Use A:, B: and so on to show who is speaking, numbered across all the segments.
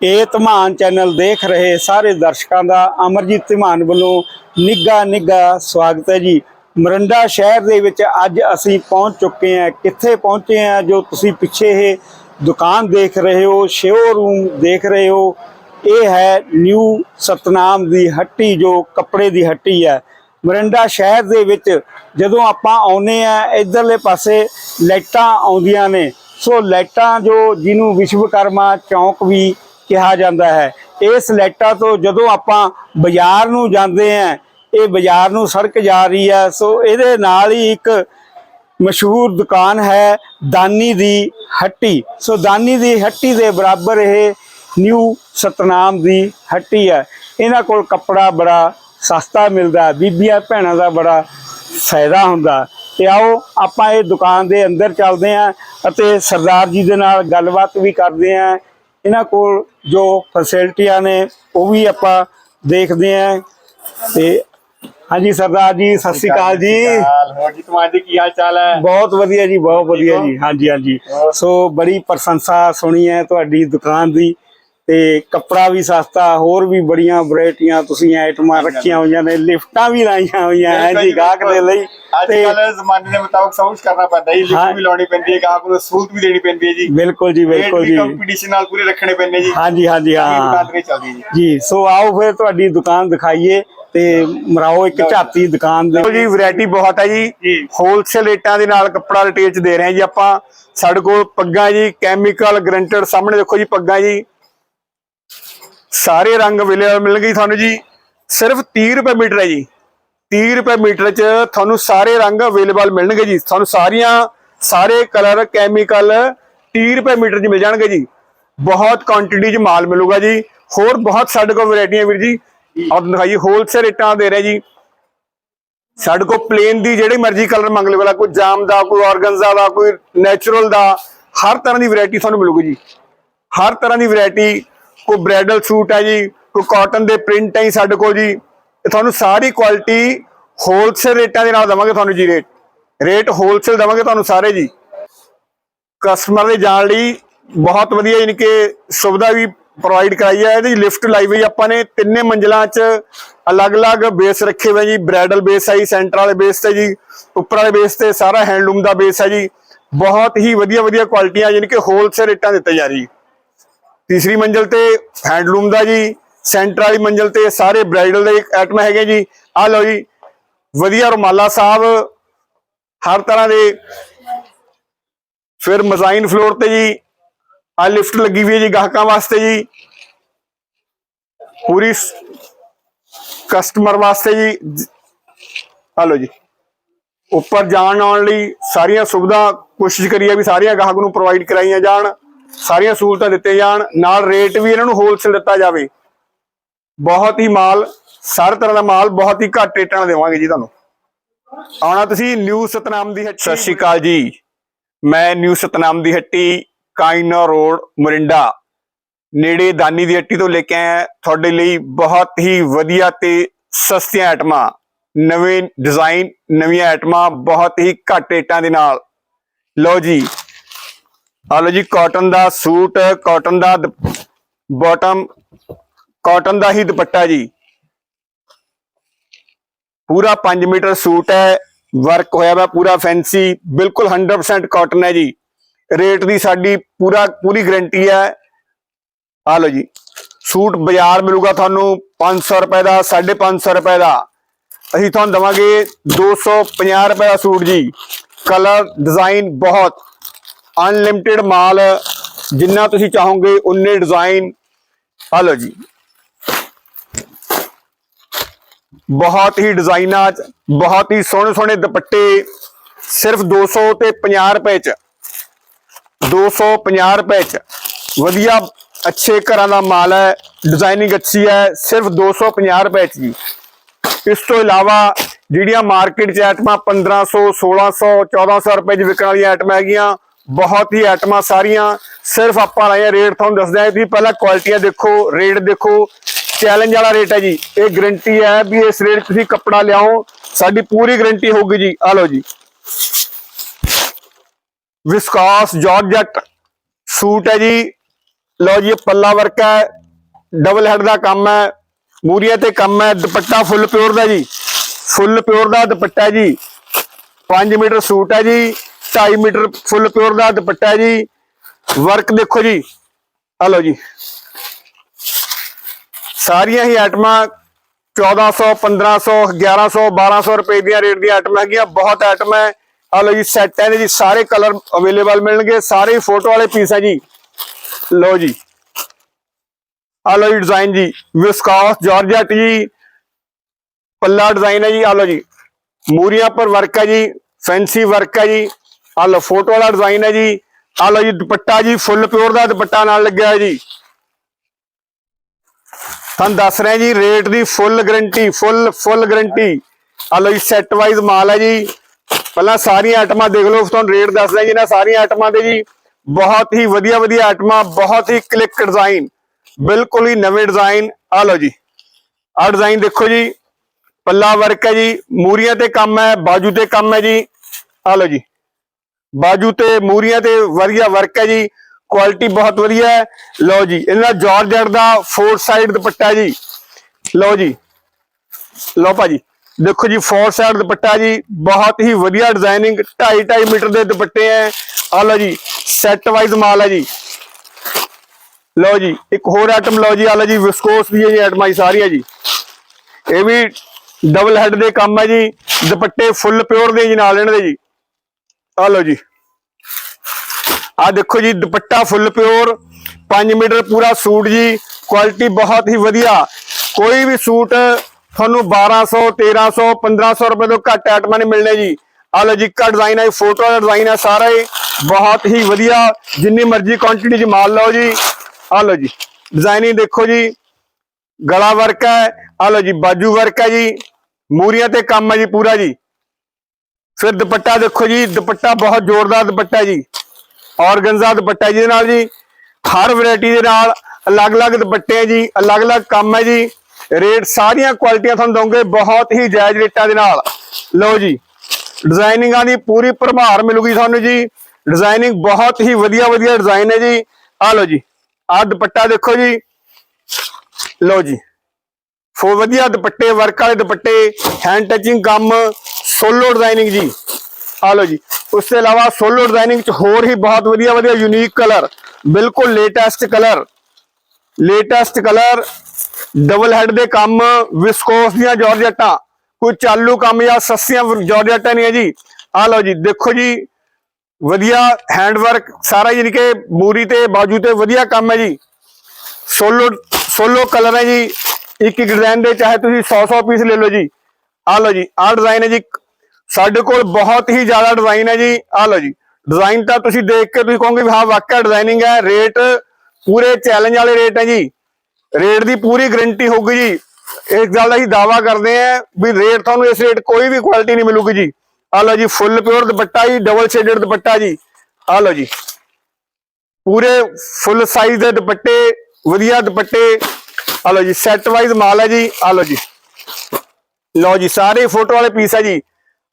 A: ਇਹ ਧਮਾਨ ਚੈਨਲ ਦੇਖ ਰਹੇ ਸਾਰੇ ਦਰਸ਼ਕਾਂ ਦਾ ਅਮਰਜੀਤ ਧਮਾਨ ਵੱਲੋਂ ਨਿੱਘਾ ਨਿੱਘਾ ਸਵਾਗਤ ਹੈ ਜੀ। ਮਰੰਡਾ ਸ਼ਹਿਰ ਦੇ ਵਿੱਚ ਅੱਜ ਅਸੀਂ ਪਹੁੰਚ ਚੁੱਕੇ ਹਾਂ। ਕਿੱਥੇ ਪਹੁੰਚੇ ਹਾਂ ਜੋ ਤੁਸੀਂ ਪਿੱਛੇ ਇਹ ਦੁਕਾਨ ਦੇਖ ਰਹੇ ਹੋ ਸ਼ੋਰੂਮ ਦੇਖ ਰਹੇ ਹੋ। ਇਹ ਹੈ ਨਿਊ ਸਤਨਾਮ ਦੀ ਹੱਟੀ ਜੋ ਕੱਪੜੇ ਦੀ ਹੱਟੀ ਹੈ। ਮਰੰਡਾ ਸ਼ਹਿਰ ਦੇ ਵਿੱਚ ਜਦੋਂ ਆਪਾਂ ਆਉਨੇ ਆ ਇਧਰਲੇ ਪਾਸੇ ਲਾਈਟਾਂ ਆਉਂਦੀਆਂ ਨੇ। ਸੋ ਲਾਈਟਾਂ ਜੋ ਜਿਹਨੂੰ ਵਿਸ਼ਵਕਰਮਾ ਚੌਂਕ ਵੀ ਕਿਹਾ ਜਾਂਦਾ ਹੈ। ਇਹ ਲਾਈਟਾਂ ਤੋਂ ਜਦੋਂ ਆਪਾਂ ਬਾਜ਼ਾਰ ਨੂੰ ਜਾਂਦੇ ਆ ਇਹ ਬਾਜ਼ਾਰ ਨੂੰ ਸੜਕ ਜਾ ਰਹੀ ਹੈ, ਸੋ ਇਹਦੇ ਨਾਲ ਹੀ ਇੱਕ ਮਸ਼ਹੂਰ ਦੁਕਾਨ ਹੈ ਦਾਨੀ ਦੀ ਹੱਟੀ। ਸੋ ਦਾਨੀ ਦੀ ਹੱਟੀ ਦੇ ਬਰਾਬਰ ਇਹ ਨਿਊ ਸਤਨਾਮ ਦੀ ਹੱਟੀ ਹੈ। ਇਹਨਾਂ ਕੋਲ ਕੱਪੜਾ ਬੜਾ ਸਸਤਾ ਮਿਲਦਾ, ਬੀਬੀਆਂ ਭੈਣਾਂ ਦਾ ਬੜਾ ਫਾਇਦਾ ਹੁੰਦਾ। ਤੇ ਆਓ ਆਪਾਂ ਇਹ ਦੁਕਾਨ ਦੇ ਅੰਦਰ ਚੱਲਦੇ ਆਂ ਅਤੇ ਸਰਦਾਰ ਜੀ ਦੇ ਨਾਲ ਗੱਲਬਾਤ ਵੀ ਕਰਦੇ ਆਂ ਇਹਨਾਂ ਕੋਲ ਜੋ ਫੈਸਿਲਿਟੀਆਂ ਨੇ ਉਹ ਵੀ ਆਪਾਂ ਦੇਖਦੇ ਆਂ ਤੇ ਹਾਂਜੀ ਸਰਦਾਰ ਜੀ ਸਤਿ ਸ਼੍ਰੀ ਅਕਾਲ ਜੀ।
B: ਹੋਰ ਜੀ ਤੁਹਾਡੇ ਜੀ ਕੀ ਹਾਲ ਚਾਲ ਹੈ?
A: ਬਹੁਤ ਵਧੀਆ ਜੀ ਬਹੁਤ ਵਧੀਆ ਜੀ। ਹਾਂਜੀ ਹਾਂਜੀ। ਸੋ ਬੜੀ ਪ੍ਰਸ਼ੰਸਾ ਸੁਣੀ ਹੈ ਤੁਹਾਡੀ ਦੁਕਾਨ ਦੀ। ਤੇ ਕੱਪੜਾ ਵੀ ਸਸਤਾ ਹੋਰ ਵੀ ਬੜੀਆਂ ਵੈਰਾਈਟੀਆਂ ਤੁਸੀਂ ਆਈਟਮਾਂ ਰੱਖੀਆਂ ਹੋਈਆਂ ਨੇ ਲਿਫਟਾਂ ਵੀ ਲਾਈਆਂ ਹੋਈਆਂ ਹੈ ਜੀ ਗਾਹਕ ਦੇ ਲਈ
B: ਅੱਜ ਕੱਲ ਜ਼ਮਾਨੇ ਦੇ ਮੁਤਾਬਕ ਸਭ ਕੁਝ ਕਰਨਾ ਪੈਂਦਾ ਹੈ। ਲਿਫਟ ਵੀ ਲਾਉਣੀ ਪੈਂਦੀ ਹੈ ਗਾਹਕ ਨੂੰ ਸਹੂਲਤ ਵੀ ਦੇਣੀ ਪੈਂਦੀ ਹੈ ਜੀ।
A: ਬਿਲਕੁਲ ਜੀ ਬਿਲਕੁਲ ਜੀ।
B: ਕੰਪੀਟੀਸ਼ਨ ਨਾਲ ਪੂਰੇ ਰੱਖਣੇ ਪੈਂਦੇ ਜੀ।
A: ਹਾਂਜੀ ਹਾਂਜੀ ਹਾਂ।
B: ਜੀ।
A: ਜੀ ਸੋ ਆਓ ਫਿਰ ਤੁਹਾਡੀ ਦੁਕਾਨ ਦਿਖਾਈਏ ਤੇ ਮਰਾਓ ਇੱਕ ਝਾਤੀ ਦੁਕਾਨ ਦੇ।
C: ਜੀ ਵੈਰਾਈਟੀ ਬਹੁਤ ਹੈ ਜੀ।
B: ਜੀ।
C: ਹੋਲਸੇਲ ਰੇਟਾਂ ਦੇ ਨਾਲ ਕੱਪੜਾ ਰਿਟੇਲ ਚ ਦੇ ਰਹੇ ਹਾਂ ਜੀ ਆਪਾਂ। ਸਾਡੇ ਕੋਲ ਪੱਗਾਂ ਜੀ ਕੈਮੀਕਲ ਗਰੰਟਡ ਸਾਹਮਣੇ ਦੇਖੋ ਜੀ ਪੱਗਾਂ ਜੀ। ਸਾਰੇ ਰੰਗ ਅਵੇਲੇਬਲ ਮਿਲਣਗੇ ਤੁਹਾਨੂੰ ਜੀ। ਸਿਰਫ 30 ਰੁਪਏ ਮੀਟਰ ਹੈ ਜੀ। 30 ਰੁਪਏ ਮੀਟਰ ਚ ਤੁਹਾਨੂੰ ਸਾਰੇ ਰੰਗ ਅਵੇਲੇਬਲ ਮਿਲਣਗੇ ਜੀ। ਤੁਹਾਨੂੰ ਸਾਰੀਆਂ, ਸਾਰੇ ਕਲਰ ਕੈਮੀਕਲ 30 ਰੁਪਏ ਮੀਟਰ ਚ ਮਿਲ ਜਾਣਗੇ ਜੀ। ਬਹੁਤ ਕੁਆਂਟੀਟੀ ਚ ਮਾਲ ਮਿਲੂਗਾ ਜੀ। ਹੋਰ ਬਹੁਤ ਸਾਡੇ ਕੋਲ ਵੈਰਾਈਟੀਆਂ ਵੀਰ ਜੀ। ਆਪ ਦਿਖਾਈ ਹੋਲਸੇਲ ਰੇਟਾਂ ਦੇ ਰਹੇ ਜੀ। ਸਾਡੇ ਕੋਲ ਪਲੇਨ ਦੀ ਜਿਹੜੀ ਮਰਜ਼ੀ ਕਲਰ ਮੰਗ ਲਓ ਕੋਈ ਜਾਮ ਦਾ, ਕੋਈ ਆਰਗਨਜ਼ਾ ਦਾ, ਕੋਈ ਨੈਚੁਰਲ ਦਾ, ਹਰ ਤਰ੍ਹਾਂ ਦੀ ਵੈਰਾਈਟੀ ਤੁਹਾਨੂੰ ਮਿਲੂਗੀ ਜੀ। ਹਰ ਤਰ੍ਹਾਂ ਦੀ ਵੈਰਾਈਟੀ ਕੋਈ ਬ੍ਰਾਈਡਲ ਸੂਟ ਹੈ ਜੀ, ਕੋਈ ਕਾਟਨ ਦੇ ਪ੍ਰਿੰਟ ਹੈ ਜੀ ਸਾਡੇ ਕੋਲ ਜੀ। ਤੁਹਾਨੂੰ ਸਾਰੀ ਕੁਆਲਿਟੀ ਹੋਲਸੇਲ ਰੇਟਾਂ ਦੇ ਨਾਲ ਦਵਾਂਗੇ ਤੁਹਾਨੂੰ ਜੀ ਰੇਟ ਰੇਟ ਹੋਲਸੇਲ ਦਵਾਂਗੇ ਤੁਹਾਨੂੰ ਸਾਰੇ ਜੀ। ਕਸਟਮਰ ਦੇ ਜਾਣ ਲਈ ਬਹੁਤ ਵਧੀਆ ਯਾਨੀ ਕਿ ਸੁਵਿਧਾ ਵੀ ਪ੍ਰੋਵਾਈਡ ਕਰਾਈ ਹੈ। ਇਹਦੀ ਲਿਫਟ ਲਾਈ ਹੋਈ ਆਪਾਂ ਨੇ, ਤਿੰਨੇ ਮੰਜ਼ਲਾਂ 'ਚ ਅਲੱਗ-ਅਲੱਗ ਬੇਸ ਰੱਖੇ ਹੋਏ ਜੀ। ਬ੍ਰਾਈਡਲ ਬੇਸ ਹੈ ਜੀ ਸੈਂਟਰ ਵਾਲੇ ਬੇਸ ਤੇ ਜੀ, ਉੱਪਰ ਵਾਲੇ ਬੇਸ ਤੇ ਸਾਰਾ ਹੈਂਡਲੂਮ ਦਾ ਬੇਸ ਹੈ ਜੀ। ਬਹੁਤ ਹੀ ਵਧੀਆ ਵਧੀਆ ਕੁਆਲਿਟੀਆਂ ਯਾਨੀ ਕਿ ਹੋਲਸੇਲ ਰੇਟਾਂ ਦਿੱਤੇ ਜਾ ਰਹੀ ਤੀਸਰੀ ਮੰਜ਼ਲ ਤੇ ਹੈਂਡਲੂਮ ਦਾ ਜੀ, ਸੈਂਟਰ ਵਾਲੀ ਮੰਜ਼ਲ ਤੇ ਸਾਰੇ ਬ੍ਰਾਈਡਲ ਦੇ ਆਈਟਮ ਹੈਗੇ ਜੀ। ਆ ਲਓ ਜੀ, ਵਧੀਆ ਰੁਮਾਲਾ ਸਾਹਿਬ, ਹਰ ਤਰ੍ਹਾਂ ਦੇ। ਫਿਰ ਮਜ਼ਾਈਨ ਫਲੋਰ ਤੇ ਜੀ, ਆ ਲਿਫਟ ਲੱਗੀ ਹੋਈ ਹੈ ਜੀ ਗਾਹਕਾਂ ਵਾਸਤੇ ਜੀ। ਪੂਰੀ ਕਸਟਮਰ ਵਾਸਤੇ ਜੀ ਆ ਲਓ ਜੀ। ਉੱਪਰ ਜਾਣ ਆਉਣ ਲਈ ਸਾਰੀਆਂ ਸੁਵਿਧਾ, ਕੋਸ਼ਿਸ਼ ਕਰੀਏ ਵੀ ਸਾਰੀਆਂ ਗਾਹਕ ਨੂੰ ਪ੍ਰੋਵਾਈਡ ਕਰਾਈਆਂ ਜਾਣ। ਸਾਰੀਆਂ ਸਹੂਲਤਾਂ ਦਿੱਤੇ ਜਾਣ, ਨਾਲ ਰੇਟ ਵੀ ਇਹਨਾਂ ਨੂੰ ਹੋਲਸੇਲ ਦਿੱਤਾ ਜਾਵੇ। ਬਹੁਤ ਹੀ ਮਾਲ, ਸਾਰੇ ਤਰ੍ਹਾਂ ਦਾ ਮਾਲ ਬਹੁਤ ਹੀ ਘੱਟ ਰੇਟਾਂ ਨਾਲ ਦੇਵਾਂਗੇ ਜੀ ਤੁਹਾਨੂੰ। ਆਉਣਾ ਤੁਸੀਂ ਨਿਊ ਸਤਨਾਮ ਦੀ ਹੱਟੀ। ਸਤਿ ਸ਼੍ਰੀ ਅਕਾਲ ਜੀ। ਮੈਂ ਨਿਊ ਸਤਨਾਮ ਦੀ ਹੱਟੀ ਕਾਇਨਾ ਰੋਡ, ਮੋਰਿੰਡਾ। ਨੇੜੇ ਦਾਨੀ ਦੀ ਹੱਟੀ ਤੋਂ ਲੈ ਕੇ ਆਇਆ, ਤੁਹਾਡੇ ਲਈ ਬਹੁਤ ਹੀ ਵਧੀਆ ਤੇ ਸਸਤੀਆਂ ਆਈਟਮਾਂ। ਨਵੇਂ ਡਿਜ਼ਾਈਨ ਨਵੀਆਂ ਆਈਟਮਾਂ, ਬਹੁਤ ਹੀ ਘੱਟ ਰੇਟਾਂ ਦੇ ਨਾਲ। ਲਓ ਜੀ ਆ ਲਓ ਜੀ ਕਾਟਨ ਦਾ ਸੂਟ ਕਾਟਨ ਦਾ ਬਾਟਮ ਕਾਟਨ ਦਾ ਹੀ ਦੁਪੱਟਾ ਜੀ। ਪੂਰਾ 5 ਮੀਟਰ ਸੂਟ ਹੈ ਵਰਕ ਹੋਇਆ ਵਾ ਪੂਰਾ ਫੈਂਸੀ ਬਿਲਕੁਲ 100% ਕਾਟਨ ਹੈ ਜੀ। ਰੇਟ ਦੀ ਸਾਡੀ ਪੂਰਾ, ਪੂਰੀ ਗਰੰਟੀ ਹੈ। ਆ ਲਓ ਜੀ, ਸੂਟ ਬਾਜ਼ਾਰ ਮਿਲੂਗਾ ਤੁਹਾਨੂੰ 500 ਰੁਪਏ ਦਾ 550 ਰੁਪਏ ਦਾ। ਅਸੀਂ ਤੁਹਾਨੂੰ ਦਵਾਂਗੇ 250 ਰੁਪਏ ਦਾ ਸੂਟ ਜੀ। ਕਲਰ ਡਿਜ਼ਾਈਨ ਬਹੁਤ। ਅਨਲਿਮਿਟਿਡ ਮਾਲ, ਜਿੰਨਾ ਤੁਸੀਂ ਚਾਹੋਗੇ, ਉਨੇ ਡਿਜ਼ਾਈਨ ਆ ਲਓ ਜੀ। ਬਹੁਤ ਹੀ ਡਿਜ਼ਾਈਨਾਂ ਚ ਬਹੁਤ ਹੀ ਸੋਹਣੇ ਸੋਹਣੇ ਦੁਪੱਟੇ, ਸਿਰਫ 200 ਤੇ 50 ਰੁਪਏ ਚ। 250 ਰੁਪਏ ਚ। ਵਧੀਆ, ਅੱਛੇ ਘਰਾਂ ਦਾ ਮਾਲ ਹੈ ਡਿਜ਼ਾਈਨਿੰਗ ਅੱਛੀ ਹੈ, ਸਿਰਫ 250 ਰੁਪਏ ਚ ਜੀ। ਇਸ ਤੋਂ ਇਲਾਵਾ, ਜਿਹੜੀਆਂ ਮਾਰਕੀਟ 'ਚ ਆਈਟਮਾਂ 1500 1600 1400 ਰੁਪਏ 'ਚ ਵਿਕਣ ਵਾਲੀਆਂ ਆਈਟਮਾਂ ਹੈਗੀਆਂ ਬਹੁਤ ਹੀ ਆਈਟਮਾਂ ਸਾਰੀਆਂ ਸਿਰਫ ਆਪਾਂ ਲਾਇਆ ਰੇਟ ਤੁਹਾਨੂੰ ਦੱਸਦੇ ਆਂ ਤੁਸੀਂ ਪਹਿਲਾਂ ਕੁਆਲਿਟੀਆਂ ਦੇਖੋ, ਰੇਟ ਦੇਖੋ ਚੈਲੰਜ ਵਾਲਾ ਰੇਟ ਹੈ ਜੀ। ਇਹ ਗਰੰਟੀ ਹੈ ਵੀ ਇਸ ਰੇਟ ਤੁਸੀਂ ਕੱਪੜਾ ਲਿਆਓ, ਸਾਡੀ ਪੂਰੀ ਗਰੰਟੀ ਹੋਊਗੀ ਜੀ। ਆ ਲਓ ਜੀ। ਵਿਸਕਾਸ ਜਾਰਜਟ ਸੂਟ ਹੈ ਜੀ। ਲਓ ਜੀ ਪੱਲਾ ਵਰਕ ਹੈ। ਡਬਲ ਹੈਡ ਦਾ ਕੰਮ ਹੈ। ਮੂਰੀਆਂ ਤੇ ਕੰਮ ਹੈ। ਦੁਪੱਟਾ ਫੁੱਲ ਪਿਓਰ ਦਾ ਜੀ। ਫੁੱਲ ਪਿਓਰ ਦਾ ਦੁਪੱਟਾ ਜੀ। 5 ਮੀਟਰ ਸੂਟ ਹੈ ਜੀ। 2.5 ਮੀਟਰ ਫੁੱਲ ਪਿਓਰ ਦਾ ਦੁਪੱਟਾ ਹੈ ਜੀ। ਵਰਕ ਦੇਖੋ ਜੀ। ਆ ਲਓ ਜੀ। ਸਾਰੀਆਂ ਹੀ ਆਈਟਮਾਂ 1400 1500 1100 1200 ਰੁਪਏ ਦੀਆਂ ਰੇਟ ਦੀਆਂ ਆਈਟਮਾਂ ਹੈਗੀਆਂ। ਬਹੁਤ ਆਈਟਮ ਹੈ। ਆ ਲਓ ਜੀ, ਸੈੱਟ ਹੈ ਜੀ। ਸਾਰੇ ਕਲਰ ਅਵੇਲੇਬਲ ਮਿਲਣਗੇ। ਸਾਰੇ ਫੋਟੋ ਵਾਲੇ ਪੀਸ ਹੈ ਜੀ। ਲਓ ਜੀ। ਆ ਲਓ ਜੀ, ਡਿਜ਼ਾਈਨ ਜੀ। ਵਿਸਕਾਸ ਜਾਰਜਟ ਜੀ ਪੱਲਾ ਡਿਜ਼ਾਈਨ ਹੈ ਜੀ। ਆ ਲਓ ਜੀ। ਮੂਰੀਆਂ ਪਰ ਵਰਕ ਹੈ ਜੀ। ਫੈਂਸੀ ਵਰਕ ਹੈ ਜੀ। ਆ ਲਓ ਫੋਟੋ ਵਾਲਾ ਡਿਜ਼ਾਈਨ ਹੈ ਜੀ। ਆ ਲਓ ਜੀ, ਦੁਪੱਟਾ ਜੀ ਫੁੱਲ ਪਿਓਰ ਦਾ ਦੁਪੱਟਾ ਨਾਲ ਲੱਗਿਆ ਹੈ ਜੀ। ਤੁਹਾਨੂੰ ਦੱਸ ਰਹੇ ਜੀ ਰੇਟ ਦੀ full guarantee full full guarantee ਆ ਲਓ ਜੀ ਸੈੱਟ ਵਾਈਜ਼ ਮਾਲ ਹੈ ਜੀ। ਪਹਿਲਾਂ ਸਾਰੀਆਂ ਆਈਟਮਾਂ ਦੇਖ ਲਓ, ਤੁਹਾਨੂੰ ਰੇਟ ਦੱਸ ਜੀ ਨਾ ਸਾਰੀਆਂ ਆਈਟਮਾਂ ਦੇ ਜੀ। ਬਹੁਤ ਹੀ ਵਧੀਆ ਵਧੀਆ ਆਈਟਮਾਂ, ਬਹੁਤ ਹੀ ਕਲਿੱਕ ਡਿਜ਼ਾਈਨ ਬਿਲਕੁਲ ਹੀ ਨਵੇਂ ਡਿਜ਼ਾਈਨ ਆ ਲਓ ਜੀ। ਆ ਡਿਜ਼ਾਈਨ ਦੇਖੋ ਜੀ। ਪੱਲਾ ਵਰਕ ਹੈ ਜੀ। ਮੂਰੀਆਂ ਤੇ ਕੰਮ ਹੈ, ਬਾਜੂ ਤੇ ਕੰਮ ਹੈ ਜੀ। ਆ ਲਓ ਜੀ। ਬਾਜੂ ਤੇ ਮੂਰੀਆਂ ਤੇ ਵਧੀਆ ਵਰਕ ਹੈ ਜੀ ਕੁਆਲਿਟੀ ਬਹੁਤ ਵਧੀਆ ਹੈ। ਲਓ ਜੀ, ਇਹਨਾਂ ਜਾਰਜਟ ਦਾ ਫੋਰ ਸਾਈਡ ਦੁਪੱਟਾ ਜੀ। ਲਓ ਜੀ, ਲਓ ਭਾਜੀ, ਦੇਖੋ ਜੀ ਫੋਰ ਸਾਈਡ ਦੁਪੱਟਾ ਜੀ, ਬਹੁਤ ਹੀ ਵਧੀਆ ਡਿਜ਼ਾਈਨਿੰਗ 2.5 2.5 ਮੀਟਰ ਦੇ ਦੁਪੱਟੇ ਹੈ। ਆ ਲਓ ਜੀ ਸੈੱਟ ਵਾਈਜ਼ ਮਾਲ ਹੈ ਜੀ। ਲਓ ਜੀ, ਇੱਕ ਹੋਰ ਆਈਟਮ ਲਓ ਜੀ ਆ ਲਓ ਜੀ ਵਿਸਕੋਸ ਦੀ ਜੀ ਆਈਟਮਾਂ ਜੀ ਸਾਰੀਆਂ ਜੀ। ਇਹ ਵੀ ਡਬਲ ਹੈਡ ਦੇ ਕੰਮ ਹੈ ਜੀ, ਦੁਪੱਟੇ ਫੁੱਲ ਪਿਓਰ ਦੇ ਜੀ, ਨਾਲ ਇਹਨਾਂ ਦੇ ਜੀ। ਆ ਲਓ ਜੀ। ਆ ਦੇਖੋ ਜੀ, ਦੁਪੱਟਾ ਫੁੱਲ ਪਿਓਰ 5 ਮੀਟਰ ਪੂਰਾ ਸੂਟ ਜੀ ਕੁਆਲਿਟੀ ਬਹੁਤ ਹੀ ਵਧੀਆ। ਕੋਈ ਵੀ ਸੂਟ ਤੁਹਾਨੂੰ 1200 1300 1500 ਰੁਪਏ ਤੋਂ ਘੱਟ ਆਈਟਮਾਂ ਨਹੀਂ ਮਿਲਣੇ ਜੀ। ਆ ਲਓ ਜੀ ਕਾ ਡਿਜ਼ਾਈਨ ਹੈ ਫੋਟੋ ਦਾ ਡਿਜ਼ਾਈਨ ਹੈ ਸਾਰਾ ਹੀ ਬਹੁਤ ਹੀ ਵਧੀਆ, ਜਿੰਨੀ ਮਰਜ਼ੀ ਕੁਆਂਟੀਟੀ ਚ ਮਾਲ ਲਓ ਜੀ। ਆ ਲਓ ਜੀ ਡਿਜ਼ਾਈਨਿੰਗ ਦੇਖੋ ਜੀ। ਗਲਾ ਵਰਕ ਹੈ ਆ ਲਓ ਜੀ, ਬਾਜੂ ਵਰਕ ਹੈ ਜੀ। ਮੂਰੀਆਂ ਤੇ ਕੰਮ ਹੈ ਜੀ ਪੂਰਾ ਜੀ। ਫਿਰ ਦੁਪੱਟਾ ਦੇਖੋ ਜੀ, ਦੁਪੱਟਾ ਬਹੁਤ ਜ਼ੋਰਦਾਰ ਦੁਪੱਟਾ ਜੀ। ਔਰਗੰਜ਼ਾ ਦੁਪੱਟਾ ਜਿਹਦੇ ਨਾਲ ਜੀ, ਹਰ ਵੈਰਾਈਟੀ ਦੇ ਨਾਲ ਅਲੱਗ-ਅਲੱਗ ਦੁਪੱਟੇ ਹੈ ਜੀ, ਅਲੱਗ-ਅਲੱਗ ਕੰਮ ਹੈ ਜੀ। ਰੇਟ ਸਾਰੀਆਂ ਕੁਆਲਿਟੀਆਂ ਤੁਹਾਨੂੰ ਦਵਾਂਗੇ ਬਹੁਤ ਹੀ ਜਾਇਜ਼ ਰੇਟਾਂ ਦੇ ਨਾਲ। ਲਓ ਜੀ ਡਿਜ਼ਾਈਨਿੰਗਾਂ ਦੀ ਪੂਰੀ ਭਰਮਾਰ ਮਿਲੂਗੀ ਤੁਹਾਨੂੰ ਜੀ। ਡਿਜ਼ਾਈਨਿੰਗ ਬਹੁਤ ਹੀ ਵਧੀਆ ਵਧੀਆ ਡਿਜ਼ਾਈਨ ਹੈ ਜੀ। ਆ ਲਓ ਜੀ, ਆਹ ਦੁਪੱਟਾ ਦੇਖੋ ਜੀ। ਲਓ ਜੀ, ਫੋ ਵਧੀਆ ਦੁਪੱਟੇ ਵਰਕ ਵਾਲੇ ਦੁਪੱਟੇ ਹੈਂਡ ਟੱਚਿੰਗ ਕੰਮ ਸੋਲੋ ਡਿਜ਼ਾਈਨਿੰਗ ਜੀ ਆ ਲਓ ਜੀ ਉਸ ਤੋਂ ਇਲਾਵਾ ਸੋਲੋ ਡਿਜ਼ਾਈਨਿੰਗ ਚ ਹੋਰ ਹੀ ਬਹੁਤ ਵਧੀਆ ਵਧੀਆ ਯੂਨੀਕ ਕਲਰ ਬਿਲਕੁਲ latest colour latest colour double head ਦੇ ਕੰਮ ਵਿਸਕੋਸ ਦੀਆਂ ਜਾਰਜਟਾਂ ਕੋਈ ਚਾਲੂ ਕੰਮ ਜਾਂ ਸਸਤੀਆਂ ਜਾਰਜਟਾਂ ਨਹੀਂ ਹੈ ਜੀ ਆ ਲਓ ਜੀ ਦੇਖੋ ਜੀ ਵਧੀਆ ਹੈਂਡ ਵਰਕ ਸਾਰਾ ਯਾਨੀ ਕਿ ਮੂਰੀ ਤੇ ਬਾਜੂ ਤੇ ਵਧੀਆ ਕੰਮ ਹੈ ਜੀ ਸੋਲੋ ਸੋਲੋ ਕਲਰ ਹੈ ਜੀ ਇੱਕ ਇੱਕ ਡਿਜ਼ਾਈਨ ਦੇ ਚਾਹੇ ਤੁਸੀਂ 100 100 ਪੀਸ ਲੈ ਲਓ ਜੀ ਆ ਲਓ ਜੀ ਆਹ ਡਿਜ਼ਾਈਨ ਹੈ ਜੀ ਸਾਡੇ ਕੋਲ ਬਹੁਤ ਹੀ ਜ਼ਿਆਦਾ ਡਿਜ਼ਾਈਨ ਹੈ ਜੀ। ਆ ਲਓ ਜੀ। ਡਿਜ਼ਾਈਨ ਤਾਂ ਤੁਸੀਂ ਦੇਖ ਕੇ ਤੁਸੀਂ ਕਹੋਗੇ ਵੀ ਹਾਂ, ਵਾਕਿਆ ਡਿਜ਼ਾਈਨਿੰਗ ਹੈ। ਰੇਟ ਪੂਰੇ ਚੈਲੰਜ ਵਾਲੇ ਰੇਟ ਹੈ ਜੀ। ਰੇਟ ਦੀ ਪੂਰੀ ਗਾਰੰਟੀ ਹੋਊਗੀ ਜੀ। ਇਸ ਗੱਲ ਦਾ ਹੀ ਦਾਵਾ ਕਰਦੇ ਆ ਵੀ ਰੇਟ ਤੁਹਾਨੂੰ ਇਸ ਰੇਟ ਕੋਈ ਵੀ ਕੁਆਲਿਟੀ ਨਹੀਂ ਮਿਲੂਗੀ ਜੀ। ਆ ਲਓ ਜੀ ਫੁੱਲ ਪਿਓਰ ਦੁਪੱਟਾ ਜੀ ਡਬਲ ਸ਼ੇਡਡ ਦੁਪੱਟਾ ਜੀ। ਆ ਲਓ ਜੀ। ਪੂਰੇ ਫੁੱਲ ਸਾਈਜ਼ ਦੇ ਦੁਪੱਟੇ, ਵਧੀਆ ਦੁਪੱਟੇ। ਆ ਲਓ ਜੀ ਸੈੱਟ ਵਾਈਜ਼ ਮਾਲ ਹੈ ਜੀ। ਆ ਲਓ ਜੀ। ਲਓ ਜੀ, ਸਾਰੇ ਫੋਟੋ ਵਾਲੇ ਪੀਸ ਹੈ ਜੀ।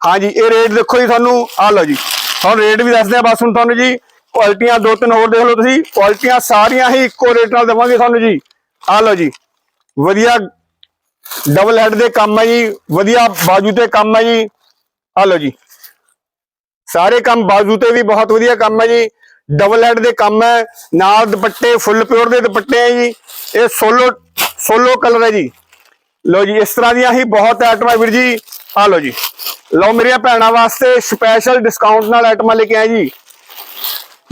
C: ਹਾਂਜੀ, ਇਹ ਰੇਟ ਦੇਖੋ ਜੀ ਤੁਹਾਨੂੰ ਆ ਲਓ ਜੀ। ਤੁਹਾਨੂੰ ਰੇਟ ਵੀ ਦੱਸਦੇ ਆ, ਬਸ ਹੁਣ ਤੁਹਾਨੂੰ ਜੀ ਕੁਆਲਟੀਆਂ ਦੋ ਤਿੰਨ ਹੋਰ ਦੇਖ ਲਓ ਤੁਸੀਂ। ਕੁਆਲਟੀਆਂ ਸਾਰੀਆਂ ਹੀ ਇੱਕੋ ਰੇਟ ਨਾਲ ਦੇਵਾਂਗੇ ਤੁਹਾਨੂੰ ਜੀ। ਆ ਲਓ ਜੀ। ਵਧੀਆ ਡਬਲ ਹੈਡ ਦੇ ਕੰਮ ਹੈ ਜੀ, ਵਧੀਆ ਬਾਜੂ ਤੇ ਕੰਮ ਹੈ ਜੀ। ਆ ਲਓ ਜੀ। ਸਾਰੇ ਕੰਮ ਬਾਜੂ ਤੇ ਵੀ ਬਹੁਤ ਵਧੀਆ ਕੰਮ ਹੈ ਜੀ। ਡਬਲ ਹੈਡ ਦੇ ਕੰਮ ਹੈ ਨਾਲ ਦੁਪੱਟੇ ਫੁੱਲ ਪਿਓਰ ਦੇ ਦੁਪੱਟੇ ਹੈ ਜੀ। ਇਹ ਸੋਲੋ ਸੋਲੋ ਕਲਰ ਹੈ ਜੀ। ਲਓ ਜੀ, ਇਸ ਤਰ੍ਹਾਂ ਦੀਆਂ ਹੀ ਬਹੁਤ ਆਈਟਮਾਂ ਵੀਰ ਜੀ। ਆ ਲਓ ਜੀ। ਲਓ ਮੇਰੀਆਂ ਭੈਣਾਂ ਵਾਸਤੇ ਸਪੈਸ਼ਲ ਡਿਸਕਾਊਂਟ ਨਾਲ ਆਈਟਮਾਂ ਲੈ ਕੇ ਆਏ ਜੀ।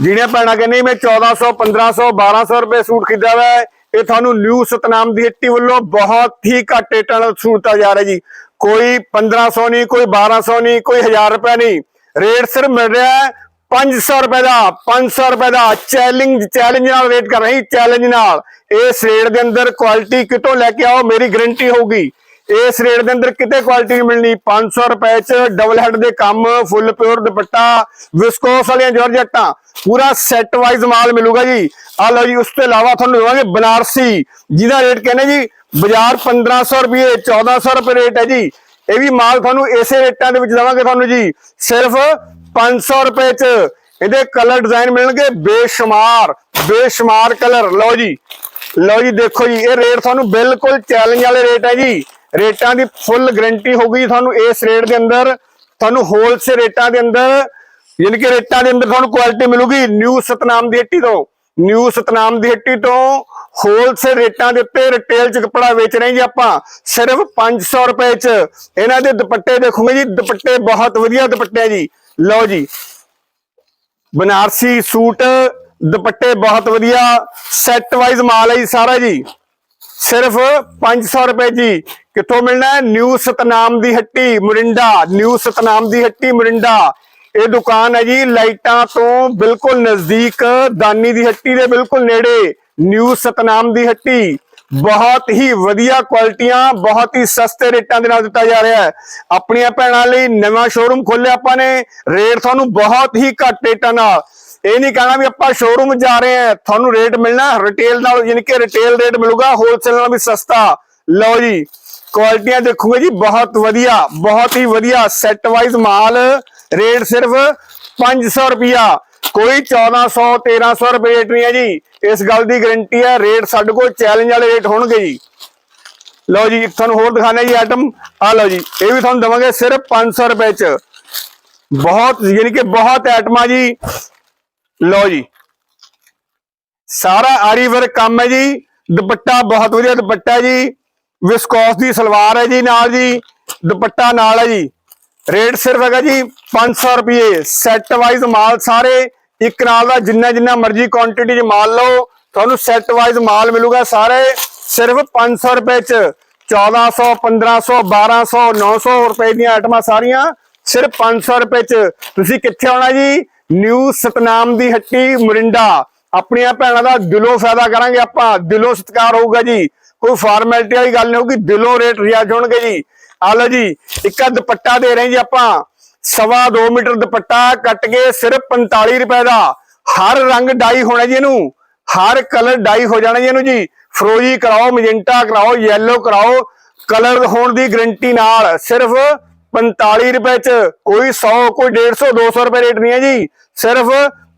C: ਜਿਹੜੀਆਂ ਭੈਣਾਂ ਕਹਿੰਦੇ ਮੈਂ 1400 1500 1200 ਰੁਪਏ ਸੂਟ ਖਰੀਦਿਆ ਹੋਇਆ ਹੈ ਇਹ ਤੁਹਾਨੂੰ ਨਿਊ ਸਤਨਾਮ ਦੀ ਹੱਟੀ ਵੱਲੋਂ ਬਹੁਤ ਹੀ ਘੱਟ ਰੇਟਾਂ ਨਾਲ ਸੂਟ ਆ ਜਾ ਰਿਹਾ ਜੀ। ਕੋਈ 1500 ਨਹੀਂ, ਕੋਈ 1200 ਨਹੀਂ, ਕੋਈ 1000 ਰੁਪਏ ਨਹੀਂ। ਰੇਟ ਸਿਰਫ ਮਿਲ ਰਿਹਾ ਹੈ 500 ਰੁਪਏ ਦਾ 500 ਰੁਪਏ ਦਾ। ਚੈਲੰਜ ਚੈਲੰਜ ਨਾਲ ਰੇਟ ਕਰ ਰਹੀ ਚੈਲੰਜ ਨਾਲ। ਇਸ ਰੇਟ ਦੇ ਅੰਦਰ ਕੁਆਲਿਟੀ ਕਿਤੋਂ ਲੈ ਕੇ ਆਓ, ਮੇਰੀ ਗਾਰੰਟੀ ਹੋਊਗੀ। ਇਸ ਰੇਟ ਦੇ ਅੰਦਰ ਕਿਤੇ ਕੁਆਲਿਟੀ ਨਹੀਂ ਮਿਲਣੀ। 500 ਰੁਪਏ ਚ ਡਬਲ ਹੈਡ ਦੇ ਕੰਮ ਫੁੱਲ ਪਿਓਰ ਦੁਪੱਟਾ ਵਿਸਕੋਸ ਵਾਲੀਆਂ ਜਾਰਜਟਾਂ ਪੂਰਾ ਸੈੱਟ ਵਾਈਜ਼ ਮਾਲ ਮਿਲੂਗਾ ਜੀ। ਆ ਲਓ ਜੀ, ਉਸ ਤੋਂ ਇਲਾਵਾ ਤੁਹਾਨੂੰ ਦੇਵਾਂਗੇ ਬਨਾਰਸੀ, ਜਿਹਦਾ ਰੇਟ ਕਹਿੰਦੇ ਜੀ, ਬਾਜ਼ਾਰ 1500 ਰੁਪਏ 1400 ਰੁਪਏ ਰੇਟ ਹੈ ਜੀ। ਇਹ ਵੀ ਮਾਲ ਤੁਹਾਨੂੰ ਇਸੇ ਰੇਟਾਂ ਦੇ ਵਿੱਚ ਦੇਵਾਂਗੇ ਤੁਹਾਨੂੰ ਜੀ। ਸਿਰਫ 500 ਰੁਪਏ ਚ ਇਹਦੇ ਕਲਰ ਡਿਜ਼ਾਈਨ ਮਿਲਣਗੇ ਬੇਸ਼ੁਮਾਰ ਬੇਸ਼ੁਮਾਰ ਕਲਰ ਲਓ ਜੀ। ਲਓ ਜੀ, ਦੇਖੋ ਜੀ, ਇਹ ਰੇਟ ਤੁਹਾਨੂੰ ਬਿਲਕੁਲ ਚੈਲੰਜ ਵਾਲੇ ਰੇਟ ਹੈ ਜੀ। ਰੇਟਾਂ ਦੀ ਫੁੱਲ ਗਾਰੰਟੀ ਹੋਊਗੀ ਤੁਹਾਨੂੰ ਇਸ ਰੇਟ ਦੇ ਅੰਦਰ, ਤੁਹਾਨੂੰ ਹੋਲਸੇਲ ਰੇਟਾਂ ਦੇ ਅੰਦਰ, ਯਾਨੀ ਕਿ ਰੇਟਾਂ ਦੇ ਅੰਦਰ ਤੁਹਾਨੂੰ ਕੁਆਲਿਟੀ ਮਿਲੂਗੀ। ਨਿਊ ਸਤਨਾਮ ਦੀ ਹੱਟੀ ਤੋਂ ਨਿਊ ਸਤਨਾਮ ਦੀ ਹੱਟੀ ਤੋਂ ਹੋਲਸੇਲ ਰੇਟਾਂ ਦੇ ਉੱਤੇ ਰਿਟੇਲ ਚ ਕੱਪੜਾ ਵੇਚ ਰਹੇ ਜੀ ਆਪਾਂ, ਸਿਰਫ 500 ਰੁਪਏ ਚ। ਇਹਨਾਂ ਦੇ ਦੁਪੱਟੇ ਦੇਖੋਗੇ ਜੀ, ਦੁਪੱਟੇ ਬਹੁਤ ਵਧੀਆ ਦੁਪੱਟੇ ਜੀ। ਲਓ ਜੀ, ਬਨਾਰਸੀ ਸੂਟ, ਦੁਪੱਟੇ ਬਹੁਤ ਵਧੀਆ ਸੈੱਟ ਵਾਈਜ਼ ਮਾਲ ਹੈ ਜੀ ਸਾਰਾ ਜੀ। ਸਿਰਫ 500 ਰੁਪਏ ਜੀ। ਕਿੱਥੋਂ ਮਿਲਣਾ ਹੈ? ਨਿਊ ਸਤਨਾਮ ਦੀ ਹੱਟੀ, ਮੁਰਿੰਡਾ। ਨਿਊ ਸਤਨਾਮ ਦੀ ਹੱਟੀ, ਮੁਰਿੰਡਾ। ਇਹ ਦੁਕਾਨ ਹੈ ਜੀ ਲਾਈਟਾਂ ਤੋਂ ਬਿਲਕੁਲ ਨਜ਼ਦੀਕ, ਦਾਨੀ ਦੀ ਹੱਟੀ ਦੇ ਬਿਲਕੁਲ ਨੇੜੇ। ਨਿਊ ਸਤਨਾਮ ਦੀ ਹੱਟੀ। ਬਹੁਤ ਹੀ ਵਧੀਆ ਕੁਆਲਿਟੀਆਂ, ਬਹੁਤ ਹੀ ਸਸਤੇ ਰੇਟਾਂ ਦੇ ਨਾਲ ਦਿੱਤਾ ਜਾ ਰਿਹਾ ਹੈ। ਆਪਣੀਆਂ ਭੈਣਾਂ ਲਈ ਨਵਾਂ ਸ਼ੋਰੂਮ ਖੋਲਿਆ ਆਪਾਂ ਨੇ। ਰੇਟ ਤੁਹਾਨੂੰ ਬਹੁਤ ਹੀ ਘੱਟ ਰੇਟਾਂ ਨਾਲ। ਇਹ ਨਹੀਂ ਕਹਿਣਾ ਵੀ ਆਪਾਂ ਸ਼ੋਰੂਮ ਜਾ ਰਹੇ ਹਾਂ, ਤੁਹਾਨੂੰ ਰੇਟ ਮਿਲਣਾ। ਰਿਟੇਲ ਨਾਲ ਯਾਨੀ ਕਿ ਰਿਟੇਲ ਰੇਟ ਮਿਲੂਗਾ ਹੋਲਸੇਲ ਨਾਲ ਵੀ ਸਸਤਾ। ਲਓ ਜੀ ਕੁਆਲਿਟੀਆਂ ਦੇਖੋਗੇ ਜੀ, ਬਹੁਤ ਵਧੀਆ, ਬਹੁਤ ਹੀ ਵਧੀਆ ਸੈੱਟ ਵਾਈਜ਼ ਮਾਲ ਰੇਟ ਸਿਰਫ 500 ਰੁਪਿਆ ਕੋਈ 1400 1300 ਰੁਪਏ ਰੇਟ ਨਹੀਂ ਹੈ ਜੀ। ਇਸ ਗੱਲ ਦੀ ਗਾਰੰਟੀ ਹੈ ਰੇਟ ਸਾਡੇ ਕੋਲ ਚੈਲੰਜ ਵਾਲੇ ਰੇਟ ਹੋਣਗੇ ਜੀ। ਲਓ ਜੀ, ਤੁਹਾਨੂੰ ਹੋਰ ਦਿਖਾਣਾ ਜੀ ਆਈਟਮ ਆ ਲਓ ਜੀ, ਇਹ ਵੀ ਤੁਹਾਨੂੰ ਦਵਾਂਗੇ ਸਿਰਫ 500 ਰੁਪਏ ਚ। ਬਹੁਤ, ਯਾਨੀ ਕਿ ਬਹੁਤ ਆਈਟਮਾਂ ਜੀ। ਲਓ ਜੀ, ਸਾਰਾ ਆਰੀ ਵਰਕ ਕੰਮ ਹੈ ਜੀ। ਦੁਪੱਟਾ ਬਹੁਤ ਵਧੀਆ ਦੁਪੱਟਾ ਜੀ। ਵਿਸਕੋਸ ਦੀ ਸਲਵਾਰ ਹੈ ਜੀ ਨਾਲ ਜੀ, ਦੁਪੱਟਾ ਨਾਲ ਹੈ ਜੀ। ਰੇਟ ਸਿਰਫ ਹੈਗਾ ਜੀ 500 ਰੁਪਏ। ਸੈੱਟ ਵਾਈਜ਼ ਮਾਲ ਸਾਰੇ ਇੱਕ ਨਾਲ ਦਾ, ਜਿੰਨਾ ਜਿੰਨਾ ਮਰਜ਼ੀ ਕੁਆਂਟੀਟੀ 'ਚ ਮਾਲ ਲਓ, ਤੁਹਾਨੂੰ ਸੈੱਟ ਵਾਈਜ਼ ਮਾਲ ਮਿਲੂਗਾ ਸਾਰੇ ਸਿਰਫ 500 ਰੁਪਏ 'ਚ। 1400 1500 1200 900 ਰੁਪਏ ਦੀਆਂ ਆਈਟਮਾਂ ਸਾਰੀਆਂ ਸਿਰਫ 500 ਰੁਪਏ 'ਚ। ਤੁਸੀਂ ਕਿੱਥੇ ਆਉਣਾ ਜੀ? ਨਿਊ ਸਤਨਾਮ ਦੀ ਹੱਟੀ, ਮੁਰਿੰਡਾ। ਆਪਣੀਆਂ ਭੈਣਾਂ ਦਾ ਦਿਲੋਂ ਫਾਇਦਾ ਕਰਾਂਗੇ ਆਪਾਂ। ਦਿਲੋਂ ਸਤਿਕਾਰ ਹੋਊਗਾ ਜੀ। ਕੋਈ ਫਾਰਮੈਲਿਟੀ ਵਾਲੀ ਗੱਲ ਨਹੀਂ ਹੋਊਗੀ, ਦਿਲੋਂ ਰੇਟ ਰਿਆਜ ਹੋਣਗੇ ਜੀ। ਆ ਲਓ ਜੀ, ਇੱਕ ਦੁਪੱਟਾ ਦੇ ਰਹੇ ਜੀ ਆਪਾਂ। ਸਵਾ 2 ਮੀਟਰ ਦੁਪੱਟਾ ਕੱਟ ਕੇ ਸਿਰਫ 45 ਰੁਪਏ ਦਾ। ਹਰ ਰੰਗ ਡਾਈ ਹੋਣਾ ਜੀ ਇਹਨੂੰ। ਹਰ ਕਲਰ ਡਾਈ ਹੋ ਜਾਣਾ ਜੀ ਇਹਨੂੰ ਜੀ। ਫਰੋਜੀ ਕਰਾਓ ਮੈਜੈਂਟਾ ਕਰਾਓ ਯੈਲੋ ਕਰਾਓ। ਕਲਰ ਹੋਣ ਦੀ ਗਰੰਟੀ ਨਾਲ ਸਿਰਫ 45 ਰੁਪਏ ਚ। ਕੋਈ 100 ਕੋਈ 150 200 ਰੁਪਏ ਰੇਟ ਨਹੀਂ ਹੈ ਜੀ। ਸਿਰਫ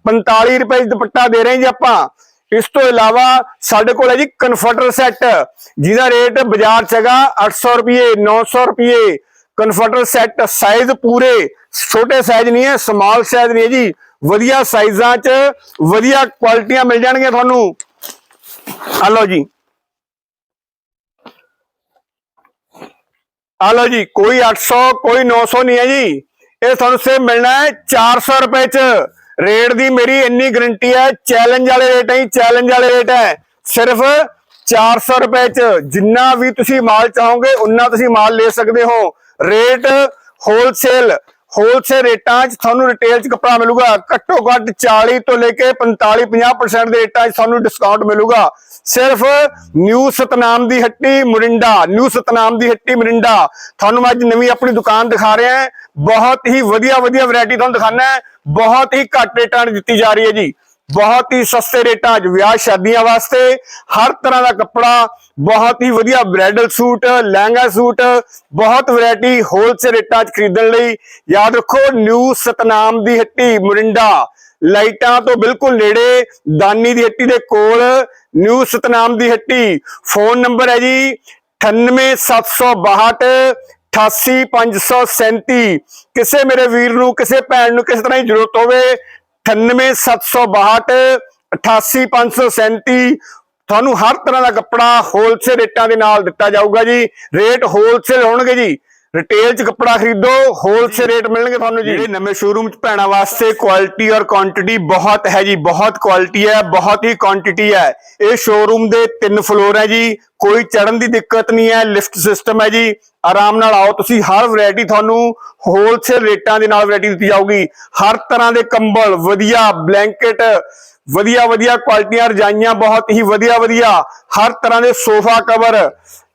C: 45 ਰੁਪਏ ਚ ਦੁਪੱਟਾ ਦੇ ਰਹੇ ਜੀ ਆਪਾਂ। ਇਸ ਤੋਂ ਇਲਾਵਾ ਸਾਡੇ ਕੋਲ ਹੈ ਜੀ ਕਨਫਰਟਰ ਸੈੱਟ ਜਿਹਦਾ ਰੇਟ ਬਾਜ਼ਾਰ 'ਚ ਹੈਗਾ 800 ਰੁਪਏ 900 ਰੁਪਏ। ਕਨਫਰਟਰ ਸੈੱਟ ਸਾਈਜ਼ ਪੂਰੇ, ਛੋਟੇ ਸਾਈਜ਼ ਨਹੀਂ ਹੈ ਸਮਾਲ ਸਾਈਜ਼ ਨਹੀਂ ਜੀ। ਵਧੀਆ ਸਾਈਜ਼ਾਂ 'ਚ ਵਧੀਆ ਕੁਆਲਿਟੀਆਂ ਮਿਲ ਜਾਣਗੀਆਂ ਤੁਹਾਨੂੰ। ਆ ਲਓ ਜੀ। ਆ ਲਓ ਜੀ, ਕੋਈ 800 ਕੋਈ 900 ਨਹੀਂ ਹੈ ਜੀ। ਇਹ ਤੁਹਾਨੂੰ ਸੇ ਮਿਲਣਾ ਹੈ 400 ਰੁਪਏ ਚ। ਰੇਟ ਦੀ ਮੇਰੀ ਇੰਨੀ ਗਰੰਟੀ ਹੈ ਚੈਲੰਜ ਵਾਲੇ ਰੇਟ ਹੈ ਚੈਲੰਜ ਵਾਲੇ ਰੇਟ ਹੈ। ਸਿਰਫ 400 ਰੁਪਏ ਚ ਜਿੰਨਾ ਵੀ ਤੁਸੀਂ ਮਾਲ ਚਾਹੋਗੇ, ਉਨਾ ਤੁਸੀਂ ਮਾਲ ਲੈ ਸਕਦੇ ਹੋ। ਰੇਟ ਹੋਲਸੇਲ ਹੋਲਸੇਲ ਰੇਟਾਂ 'ਚ ਤੁਹਾਨੂੰ ਰਿਟੇਲ 'ਚ ਕੱਪੜਾ ਮਿਲੂਗਾ। ਘੱਟੋ ਘੱਟ 40 ਤੋਂ ਲੈ ਕੇ 45 50% ਦੇ ਰੇਟਾਂ 'ਚ ਤੁਹਾਨੂੰ ਡਿਸਕਾਊਂਟ ਮਿਲੂਗਾ। ਸਿਰਫ ਨਿਊ ਸਤਨਾਮ ਦੀ ਹੱਟੀ ਮੋਰਿੰਡਾ, ਨਿਊ ਸਤਨਾਮ ਦੀ ਹੱਟੀ ਮੋਰਿੰਡਾ। ਤੁਹਾਨੂੰ ਅੱਜ ਨਵੀਂ ਆਪਣੀ ਦੁਕਾਨ ਦਿਖਾ ਰਿਹਾ ਹਾਂ। ਬਹੁਤ ਹੀ ਵਧੀਆ ਵਧੀਆ ਵੈਰਾਈਟੀ ਤੁਹਾਨੂੰ ਦਿਖਾਣਾ ਹੈ। ਬਹੁਤ ਹੀ ਘੱਟ ਰੇਟਾਂ 'ਚ ਦਿੱਤੀ ਜਾ ਰਹੀ ਹੈ ਜੀ। ਬਹੁਤ ਹੀ ਸਸਤੇ ਰੇਟਾਂ 'ਚ ਵਿਆਹ ਸ਼ਾਦੀਆਂ ਵਾਸਤੇ। ਹਰ ਤਰ੍ਹਾਂ ਦਾ ਕੱਪੜਾ, ਬਹੁਤ ਹੀ ਵਧੀਆ ਬ੍ਰਾਈਡਲ ਸੂਟ, ਲਹਿੰਗਾ ਸੂਟ, ਬਹੁਤ ਵੈਰਾਈਟੀ ਹੋਲਸੇਲ ਰੇਟਾਂ 'ਚ ਖਰੀਦਣ ਲਈ। ਯਾਦ ਰੱਖੋ, ਨਿਊ ਸਤਨਾਮ ਦੀ ਹੱਟੀ ਮੋਰਿੰਡਾ। ਲਾਈਟਾਂ ਤੋਂ ਬਿਲਕੁਲ ਨੇੜੇ ਦਾਨੀ ਦੀ ਹੱਟੀ ਦੇ ਕੋਲ ਨਿਊ ਸਤਨਾਮ ਦੀ ਹੱਟੀ। ਫੋਨ ਨੰਬਰ ਹੈ ਜੀ 98762 88537 ਕਿਸੇ ਮੇਰੇ ਵੀਰ ਨੂੰ, ਕਿਸੇ ਭੈਣ ਨੂੰ ਕਿਸੇ ਤਰ੍ਹਾਂ ਦੀ ਜ਼ਰੂਰਤ ਹੋਵੇ 98762 88537 ਤੁਹਾਨੂੰ ਹਰ ਤਰ੍ਹਾਂ ਦਾ ਕੱਪੜਾ ਹੋਲਸੇਲ ਰੇਟਾਂ ਦੇ ਨਾਲ ਦਿੱਤਾ ਜਾਊਗਾ ਜੀ। ਰੇਟ ਹੋਲਸੇਲ ਹੋਣਗੇ ਜੀ। ਰਿਟੇਲ 'ਚ ਕੱਪੜਾ ਖਰੀਦੋ ਹੋਲਸੇਲ ਰੇਟ ਮਿਲਣਗੇ ਤੁਹਾਨੂੰ ਜੀ। ਜਿਹੜੇ ਨਵੇਂ ਸ਼ੋਰੂਮ 'ਚ ਭੈਣਾਂ ਵਾਸਤੇ ਕੁਆਲਿਟੀ ਔਰ ਕੁਆਂਟੀਟੀ ਬਹੁਤ ਹੈ ਜੀ ਬਹੁਤ ਕੁਆਲਿਟੀ ਹੈ ਬਹੁਤ ਹੀ ਕੁਆਂਟੀਟੀ ਹੈ। ਇਹ ਸ਼ੋਰੂਮ ਦੇ ਤਿੰਨ ਫਲੋਰ ਹੈ ਜੀ ਕੋਈ ਚੜਨ ਦੀ ਦਿੱਕਤ ਨਹੀਂ ਹੈ ਲਿਫਟ ਸਿਸਟਮ ਹੈ ਜੀ। ਆਰਾਮ ਨਾਲ ਆਓ ਤੁਸੀਂ ਹਰ ਵੈਰਾਈਟੀ ਤੁਹਾਨੂੰ ਹੋਲਸੇਲ ਰੇਟਾਂ ਦੇ ਨਾਲ ਵੈਰਾਈਟੀ ਦਿੱਤੀ ਜਾਊਗੀ। ਹਰ ਤਰ੍ਹਾਂ ਦੇ ਕੰਬਲ ਵਧੀਆ ਬਲੈਂਕਟ ਵਧੀਆ ਵਧੀਆ ਕੁਆਲਿਟੀਆਂ ਰਜਾਈਆਂ ਬਹੁਤ ਹੀ ਵਧੀਆ ਵਧੀਆ ਹਰ ਤਰ੍ਹਾਂ ਦੇ ਸੋਫਾ ਕਵਰ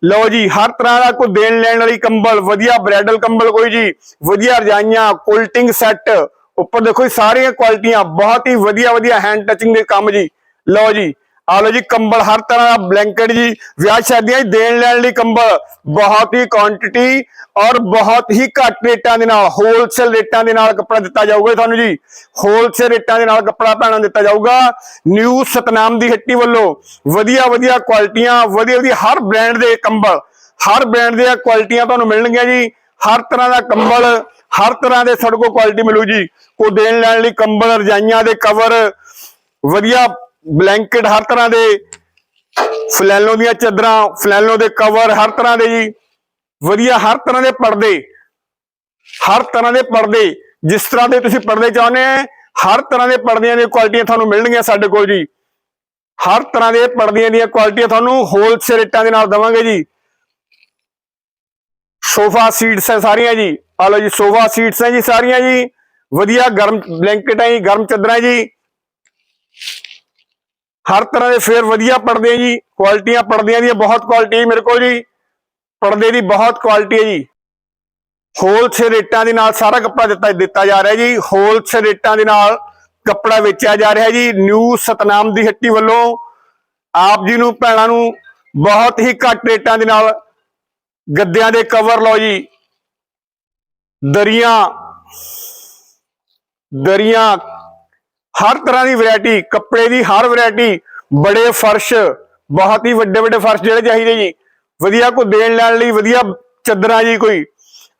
C: ਲਓ ਜੀ, ਹਰ ਤਰ੍ਹਾਂ ਦਾ ਕੋਈ ਦੇਣ ਲੈਣ ਵਾਲੀ ਕੰਬਲ, ਵਧੀਆ ਬ੍ਰੈਡਲ ਕੰਬਲ ਕੋਈ ਜੀ, ਵਧੀਆ ਰਜਾਈਆਂ ਕੋਲਟਿੰਗ ਸੈੱਟ ਉੱਪਰ ਦੇਖੋ ਜੀ, ਸਾਰੀਆਂ ਕੁਆਲਿਟੀਆਂ ਬਹੁਤ ਹੀ ਵਧੀਆ ਵਧੀਆ ਹੈਂਡ ਟਚਿੰਗ ਦੇ ਕੰਮ ਜੀ। ਲਓ ਜੀ ਆ ਲਓ ਜੀ ਕੰਬਲ, ਹਰ ਤਰ੍ਹਾਂ ਦਾ ਬਲੈਂਕਟ ਜੀ, ਵਿਆਹ ਸ਼ਾਦੀਆਂ 'ਚ ਦੇਣ ਲੈਣ ਲਈ ਕੰਬਲ। ਬਹੁਤ ਹੀ ਕੁਆਂਟੀਟੀ ਔਰ ਬਹੁਤ ਹੀ ਘੱਟ ਰੇਟਾਂ ਦੇ ਨਾਲ ਹੋਲਸੇਲ ਰੇਟਾਂ ਦੇ ਨਾਲ ਕੱਪੜਾ ਦਿੱਤਾ ਜਾਊਗਾ ਤੁਹਾਨੂੰ ਜੀ। ਹੋਲਸੇਲ ਰੇਟਾਂ ਦੇ ਨਾਲ ਕੱਪੜਾ ਭੈਣਾਂ ਨੂੰ ਦਿੱਤਾ ਜਾਊਗਾ। ਨਿਊ ਸਤਨਾਮ ਦੀ ਹੱਟੀ ਵੱਲੋਂ ਵਧੀਆ ਵਧੀਆ ਕੁਆਲਿਟੀਆਂ ਵਧੀਆ ਵਧੀਆ ਹਰ ਬ੍ਰਾਂਡ ਦੇ ਕੰਬਲ, ਹਰ ਬ੍ਰਾਂਡ ਦੀਆਂ ਕੁਆਲਿਟੀਆਂ ਤੁਹਾਨੂੰ ਮਿਲਣਗੀਆਂ ਜੀ। ਹਰ ਤਰ੍ਹਾਂ ਦਾ ਕੰਬਲ, ਹਰ ਤਰ੍ਹਾਂ ਦੇ ਸਾਡੇ ਕੋਲ ਕੁਆਲਿਟੀ ਮਿਲੂ ਜੀ। ਕੋ ਦੇਣ ਲੈਣ ਲਈ ਕੰਬਲ, ਰਜਾਈਆਂ ਦੇ ਕਵਰ ਵਧੀਆ ਬਲੈਂਕਟ ਹਰ ਤਰ੍ਹਾਂ ਦੇ ਫਲੈਨੋ ਦੀਆਂ ਚਾਦਰਾਂ, ਫਲੈਨੋ ਦੇ ਕਵਰ, ਹਰ ਤਰ੍ਹਾਂ ਦੇ ਜੀ। ਵਧੀਆ ਹਰ ਤਰ੍ਹਾਂ ਦੇ ਪਰਦੇ, ਹਰ ਤਰ੍ਹਾਂ ਦੇ ਪਰਦੇ। ਜਿਸ ਤਰ੍ਹਾਂ ਦੇ ਤੁਸੀਂ ਪਰਦੇ ਚਾਹੁੰਦੇ ਆ, ਹਰ ਤਰ੍ਹਾਂ ਦੇ ਪਰਦਿਆਂ ਦੀਆਂ ਕੁਆਲਿਟੀਆਂ ਤੁਹਾਨੂੰ ਮਿਲਣਗੀਆਂ ਸਾਡੇ ਕੋਲ ਜੀ। ਹਰ ਤਰ੍ਹਾਂ ਦੇ ਪਰਦਿਆਂ ਦੀਆਂ ਕੁਆਲਿਟੀਆਂ ਤੁਹਾਨੂੰ ਹੋਲਸੇਲ ਰੇਟਾਂ ਦੇ ਨਾਲ ਦਵਾਂਗੇ ਜੀ। ਸੋਫਾ ਸੀਟਸ ਹੈ ਸਾਰੀਆਂ ਜੀ। ਆ ਲਓ ਜੀ, ਸੋਫਾ ਸੀਟਸ ਹੈ ਜੀ ਸਾਰੀਆਂ ਜੀ। ਵਧੀਆ ਗਰਮ ਬਲੈਂਕਟ ਹੈ ਜੀ, ਗਰਮ ਚਾਦਰਾਂ ਜੀ। ਹਰ ਤਰ੍ਹਾਂ ਦੇ ਫੇਰ ਵਧੀਆ ਪਰਦੇ ਜੀ ਕੁਆਲਿਟੀਆਂ ਪਰਦਿਆਂ ਦੀਆਂ, ਬਹੁਤ ਕੁਆਲਿਟੀ ਮੇਰੇ ਕੋਲ ਜੀ। ਪਰਦੇ ਦੀ ਬਹੁਤ ਕੁਆਲਿਟੀ ਹੈ ਜੀ। ਹੋਲਸੇਲ ਰੇਟਾਂ ਦੇ ਨਾਲ ਸਾਰਾ ਕੱਪੜਾ ਦਿੱਤਾ ਦਿੱਤਾ ਜਾ ਰਿਹਾ ਜੀ। ਹੋਲਸੇਲ ਰੇਟਾਂ ਦੇ ਨਾਲ ਕੱਪੜਾ ਵੇਚਿਆ ਜਾ ਰਿਹਾ ਜੀ ਨਿਊ ਸਤਨਾਮ ਦੀ ਹੱਟੀ ਵੱਲੋਂ। ਆਪ ਜੀ ਨੂੰ, ਭੈਣਾਂ ਨੂੰ ਬਹੁਤ ਹੀ ਘੱਟ ਰੇਟਾਂ ਦੇ ਨਾਲ ਗੱਦਿਆਂ ਦੇ ਕਵਰ ਲਓ ਜੀ। ਦਰੀਆਂ ਦਰੀਆਂ ਹਰ ਤਰ੍ਹਾਂ ਦੀ ਵੈਰਾਈਟੀ ਕੱਪੜੇ ਦੀ ਹਰ ਵੈਰਾਈਟੀ ਬੜੇ ਫਰਸ਼, ਬਹੁਤ ਹੀ ਵੱਡੇ ਵੱਡੇ ਫਰਸ਼ ਜਿਹੜੇ ਚਾਹੀਦੇ ਜੀ। ਵਧੀਆ ਕੋ ਦੇਣ ਲੈਣ ਲਈ, ਵਧੀਆ ਚੱਦਰਾਂ ਜੀ ਕੋਈ।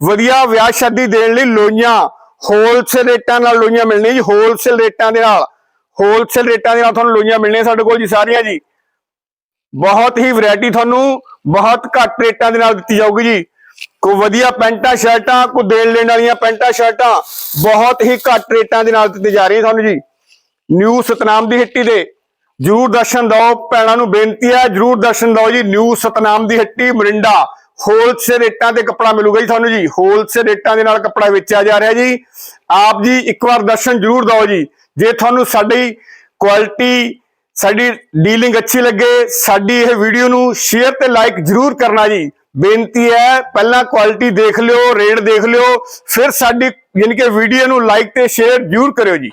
C: ਵਧੀਆ ਵਿਆਹ ਸ਼ਾਦੀ ਦੇਣ ਲਈ ਲੋਈਆਂ ਹੋਲਸੇਲ ਰੇਟਾਂ ਨਾਲ ਲੋਈਆਂ ਮਿਲਣੀਆਂ ਜੀ ਹੋਲਸੇਲ ਰੇਟਾਂ ਦੇ ਨਾਲ। ਹੋਲਸੇਲ ਰੇਟਾਂ ਦੇ ਨਾਲ ਤੁਹਾਨੂੰ ਲੋਈਆਂ ਮਿਲਣੀਆਂ ਸਾਡੇ ਕੋਲ ਜੀ ਸਾਰੀਆਂ ਜੀ। ਬਹੁਤ ਹੀ ਵੈਰਾਈਟੀ ਤੁਹਾਨੂੰ ਬਹੁਤ ਘੱਟ ਰੇਟਾਂ ਦੇ ਨਾਲ ਦਿੱਤੀ ਜਾਊਗੀ ਜੀ। ਕੋ ਵਧੀਆ ਪੈਂਟਾਂ, ਸ਼ਰਟਾਂ ਕੋ ਦੇਣ ਲੈਣ ਵਾਲੀਆਂ ਪੈਂਟਾਂ, ਸ਼ਰਟਾਂ, ਬਹੁਤ ਹੀ ਘੱਟ ਰੇਟਾਂ ਦੇ ਨਾਲ ਦਿੱਤੀ ਜਾ ਰਹੀਆਂ ਤੁਹਾਨੂੰ ਜੀ। ਨਿਊ ਸਤਨਾਮ ਦੀ ਹੱਟੀ ਦੇ। ਜਰੂਰ ਦਰਸ਼ਨ ਦਿਓ, ਭੈਣਾਂ ਨੂੰ ਬੇਨਤੀ ਹੈ, ਜਰੂਰ ਦਰਸ਼ਨ ਦਿਓ ਜੀ। ਨਿਊ ਸਤਨਾਮ ਦੀ ਹੱਟੀ, ਮਰਿੰਡਾ। ਹੋਲਸੇਲ ਰੇਟਾਂ ਤੇ ਕੱਪੜਾ ਮਿਲੂਗਾ ਜੀ ਤੁਹਾਨੂੰ ਜੀ। ਹੋਲਸੇਲ ਰੇਟਾਂ ਦੇ ਨਾਲ ਕੱਪੜਾ ਵੇਚਿਆ ਜਾ ਰਿਹਾ ਜੀ। ਆਪ ਜੀ ਇੱਕ ਵਾਰ ਦਰਸ਼ਨ ਜਰੂਰ ਦਿਓ ਜੀ। ਜੇ ਤੁਹਾਨੂੰ ਸਾਡੀ ਕੁਆਲਿਟੀ ਸਾਡੀ ਡੀਲਿੰਗ ਅੱਛੀ ਲੱਗੇ, ਸਾਡੀ ਇਹ ਵੀਡੀਓ ਨੂੰ ਸ਼ੇਅਰ ਤੇ ਲਾਈਕ ਜਰੂਰ ਕਰਨਾ ਜੀ। ਬੇਨਤੀ ਹੈ, ਪਹਿਲਾਂ ਕੁਆਲਿਟੀ ਦੇਖ ਲਿਓ ਰੇਟ ਦੇਖ ਲਿਓ, ਫਿਰ ਸਾਡੀ, ਯਾਨੀ ਕਿ ਵੀਡੀਓ ਨੂੰ ਲਾਈਕ ਤੇ ਸ਼ੇਅਰ ਜਰੂਰ ਕਰਿਓ ਜੀ।